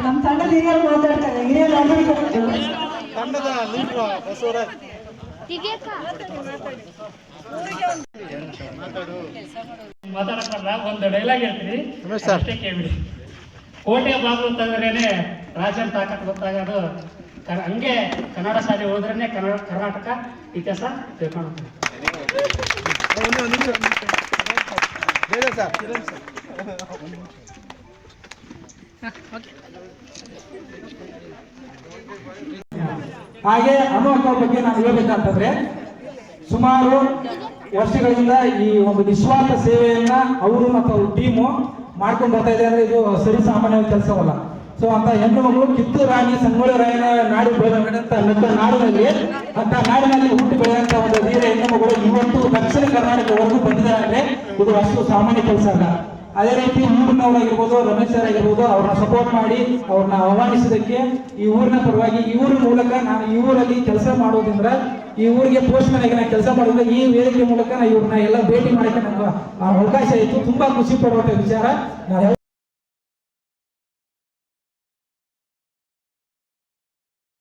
ನಮ್ಮ ತಂಡದ ಹಿರಿಯರು ಮಾತಾಡ್ತಾರೆ ಹಿರಿಯರು ತಂಡದ ಲೀಡ್ರು ಬಸವರಾಜ್. ಮಾತಾಡಕ್ ಬರಲ್ಲ ಒಂದು ಡೈಲಾಗ್ ಹೇಳ್ತೀನಿ. ಅಷ್ಟೇ ಕೇಳ್ಬಿಡಿ. ಕೋಟೆ ಬಾಗ್ಲು ತಂದ್ರೇನೆ ರಾಜನ್ ತಾಕತ್ ಗೊತ್ತಾಗೋದು ಹಂಗೆ ಕನ್ನಡ ಶಾಲೆ ಹೋದ್ರೇನೆ ಕನ್ನಡ ಕರ್ನಾಟಕ ಇತಿಹಾಸ ತಿಳ್ಕೊಂಡು ಹಾಗೆ ಅನ್ನುವಂಥ ಬಗ್ಗೆ ನಾನು ಹೇಳ್ಬೇಕಂತಂದ್ರೆ ಸುಮಾರು ವರ್ಷಗಳಿಂದ ಈ ಒಂದು ನಿಸ್ವಾರ್ಥ ಸೇವೆಯನ್ನ ಅವರು ಮತ್ತು ಅವ್ರ ಟೀಮು ಮಾಡ್ಕೊಂಡು ಬರ್ತಾ ಇದೆ ಅಂದ್ರೆ ಇದು ಸರಿ ಸಾಮಾನ್ಯ ಕೆಲಸವಲ್ಲ. ಸೊ ಅಂತ ಹೆಣ್ಣು ಮಗಳು ಕಿತ್ತೂರು ರಾಣಿ ಸಂಗೊಳ್ಳಿ ರಾಯನ ನಾಡು ಬೆಳೆದಂತ ನಾಡಿನಲ್ಲಿ, ಅಂತ ನಾಡಿನಲ್ಲಿ ಹುಟ್ಟು ಬೆಳೆದಂತ ಒಂದು ವೀರ ಹೆಣ್ಣು ಮಗಳು ಇವತ್ತು ದಕ್ಷಿಣ ಕರ್ನಾಟಕವರೆಗೂ ಬಂದಿದ್ದಾರೆ ಅಂದ್ರೆ ಇದು ಅಷ್ಟು ಸಾಮಾನ್ಯ ಕೆಲಸ ಅಲ್ಲ. ಅದೇ ರೀತಿ ಊರಿನವರಾಗಿರ್ಬೋದು ರಮೇಶ್ ಸರ್ ಆಗಿರ್ಬೋದು ಅವ್ರನ್ನ ಸಪೋರ್ಟ್ ಮಾಡಿ ಅವ್ರನ್ನ ಆಹ್ವಾನಿಸಿದಕ್ಕೆ ಈ ಊರಿನ ಪರವಾಗಿ ಈ ಊರಿನ ಮೂಲಕ ನಾನು ಈ ಊರಲ್ಲಿ ಕೆಲಸ ಮಾಡೋದ್ರಿಂದ ಈ ಊರಿಗೆ ಪೋಸ್ಟ್ ಆಗಿ ನಾನು ಕೆಲಸ ಮಾಡೋದ್ರಿಂದ ಈ ವೇದಿಕೆ ಮೂಲಕ ನಾನು ಇವ್ರನ್ನ ಎಲ್ಲ ಭೇಟಿ ಮಾಡಕ್ಕೆ ನನಗೆ ಅವಕಾಶ ಇತ್ತು. ತುಂಬಾ ಖುಷಿ ಪಡುವಂತ ವಿಚಾರ.